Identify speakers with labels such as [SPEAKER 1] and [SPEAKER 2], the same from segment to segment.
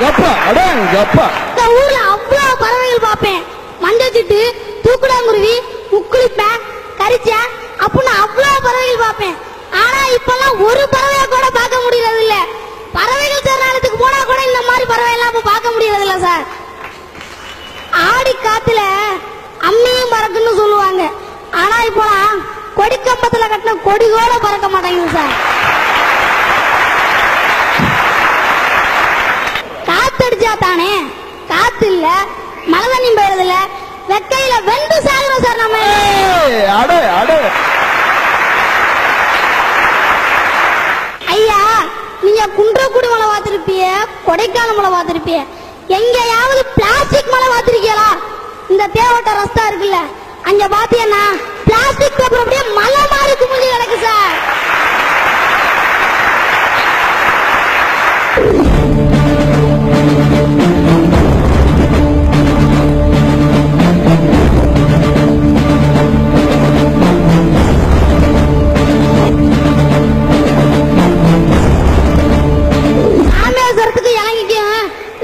[SPEAKER 1] அடேங்கப்பா அடேங்கப்பா
[SPEAKER 2] இந்த ஊர்ல அவ்வளவு பறவைகள் பார்ப்பேன். மஞ்சச்சிட்டு தூக்குடாங்குருவி முக்குளிப்பேன் கரிச்ச அப்படின்னு அவ்வளவு பறவைகள் பார்ப்பேன். ஆனா இப்பெல்லாம் ஒரு பறவைய கூட பார்க்க முடியறது இல்ல பறவைகள் சரணாலயத்துக்கு போனா கூட இந்த மாதிரி பறவை எல்லாம் இப்ப பார்க்க முடியறது இல்ல சார். ஆடி காத்துல அம்மியும் பறக்குன்னு சொல்லுவாங்க. ஆனா இப்போலாம் கொடி கட்டின கொடி கூட பறக்க மாட்டேங்குது சார். காத்தடிச்சா தானே? காத்து இல்ல மழை தண்ணி பெய்யறது இல்ல வெக்கையில வெந்து சாகுறோம் சார் நம்ம
[SPEAKER 1] ஏய், அடே அடே.
[SPEAKER 2] ஐயா நீங்க குன்றக்குடி மலை பார்த்திருப்பிய கொடைக்கானல் மலை பார்த்திருப்பிய எங்கேயாவது பிளாஸ்டிக் மலை பார்த்திருக்கீங்களா இந்த தேவட்ட ரஸ்தா இருக்குல்ல அங்க பாத்தீங்கன்னா பிளாஸ்டிக் பேப்பர்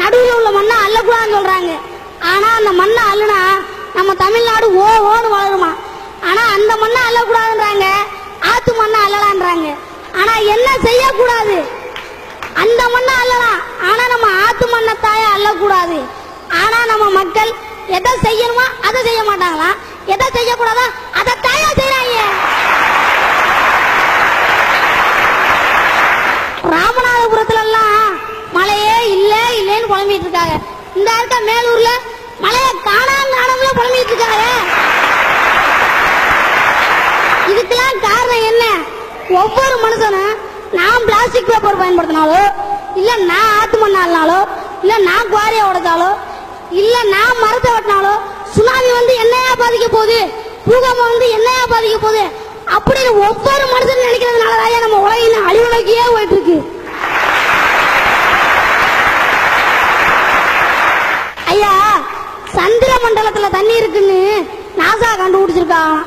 [SPEAKER 2] நடுவில் உள்ள மண்ணை அள்ளக்கூடாதுன்னு சொல்றாங்க. ஆனா அந்த மண்ணை அள்ளுனா நம்ம தமிழ்நாடு ஓ ஓன்னு வளருமா ஆனா அந்த மண்ணை அள்ளக்கூடாதுன்றாங்க. ஆத்து மண்ணை அள்ளலான்றாங்க. ஆனா என்ன செய்யக்கூடாது? அந்த மண்ணை அள்ளலாம். ஆனா நம்ம ஆத்து மண்ணை தாய அள்ளக்கூடாது. ஆனா நம்ம மக்கள் எதை செய்யணுமோ அதை செய்ய மாட்டாங்களாம். எதை செய்யக்கூடாதோ அதை தாயா செய்யறாங்க ராமநாதபுரத்துல எல்லாம் மழையே இல்ல இல்லன்னு புலம்பிட்டு இருக்காங்க. இந்த இருக்க மேலூர்ல மழைய காணாம காணாமல புலம்பிட்டு இருக்காங்க. இதுக்கெல்லாம் காரணம் என்ன? ஒவ்வொரு மனுஷனும் நான் பிளாஸ்டிக் பேப்பர் பயன்படுத்தினாலோ இல்ல நான் ஆத்து மண்ணாலோ இல்ல நான் குவாரியை உடைச்சாலோ இல்ல நான் மரத்தை வெட்டினாலோ சுனாமி வந்து என்னையா பாதிக்க போகுது? பூகம்பம் வந்து என்னையா பாதிக்க போகுது? அப்படின்னு ஒவ்வொரு மனுஷனும் நினைக்கிறதுனால தான் நம்ம உலகின் அழிவு நோக்கியே போயிட்டு இருக்கு ஐயா சந்திர மண்டலத்துல தண்ணி இருக்குன்னு நாசா கண்டுபிடிச்சிருக்கான்.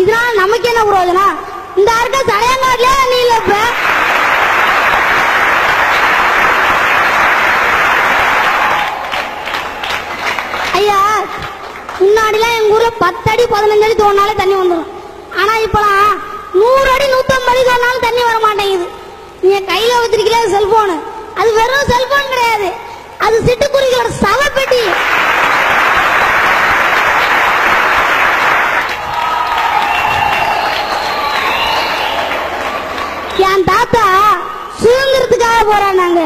[SPEAKER 2] இதனால நமக்கு என்ன பிரயோஜனம்? இந்த இருக்க சடையங்காட்டிலே தண்ணி இல்ல இப்ப. ஐயா முன்னாடிலாம் எங்க ஊர்ல பத்து அடி பதினஞ்சு அடி தோணாலே தண்ணி வந்துடும் ஆனா இப்பலாம் நூறு அடி நூத்தம்பது அடி தோணாலும் தண்ணி வர மாட்டேங்குது. நீங்க கையில வச்சிருக்கீங்க செல்போனு அது வெறும் செல்போன் கிடையாது. அது சிட்டுக்குருவிகளோட சவப்பெட்டி. என் தாத்தா சுதந்திரத்துக்காக போராடினாங்க.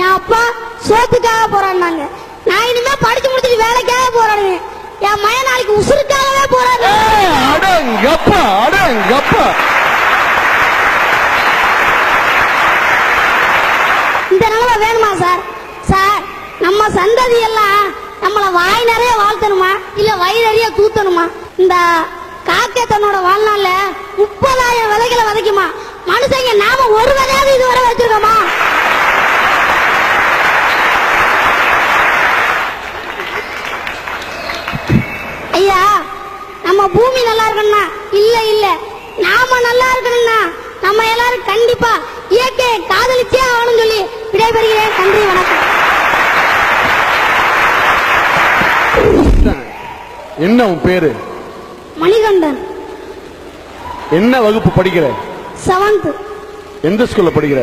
[SPEAKER 2] என் அப்பா சோத்துக்காக போராடினாங்க. நான் இனிமே படிச்சு முடிச்சுட்டு வேலைக்காக போராடுவேன். என் மய நாளைக்கு உசுருக்காகவே போராடுறேன் இந்த நிலைமை வேணுமா சார்? சார் நம்ம சந்ததி எல்லாம் நம்மள வாய் நிறைய வாழ்த்தணுமா? இல்ல வயிறு நிறைய தூத்தணுமா? இந்த காக்கை தன்னோட வாழ்நாள்ல முப்பதாயிரம் விதைகளை விதைக்குமா? மனுஷங்க நாம ஒரு விதையாவது இதுவரை வச்சிருக்கோமா? ஐயா நம்ம பூமி நல்லா இருக்கணும்னா? இல்ல இல்ல. நாம நல்லா இருக்கணும்னா நம்ம எல்லாரும் கண்டிப்பா இயற்கையை காதலிச்சே ஆகணும் சொல்லி விடைபெறுகிறேன். நன்றி வணக்கம்.
[SPEAKER 1] என்ன உன் பேரு?
[SPEAKER 2] மணிகண்டன்.
[SPEAKER 1] என்ன வகுப்பு படிக்கிற?
[SPEAKER 2] செவன்த்
[SPEAKER 1] எந்த ஸ்கூல்ல படிக்கிற?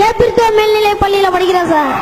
[SPEAKER 2] தேப்பிர்த்தோ மேல்நிலை பள்ளியில படிக்கிறேன் சார்.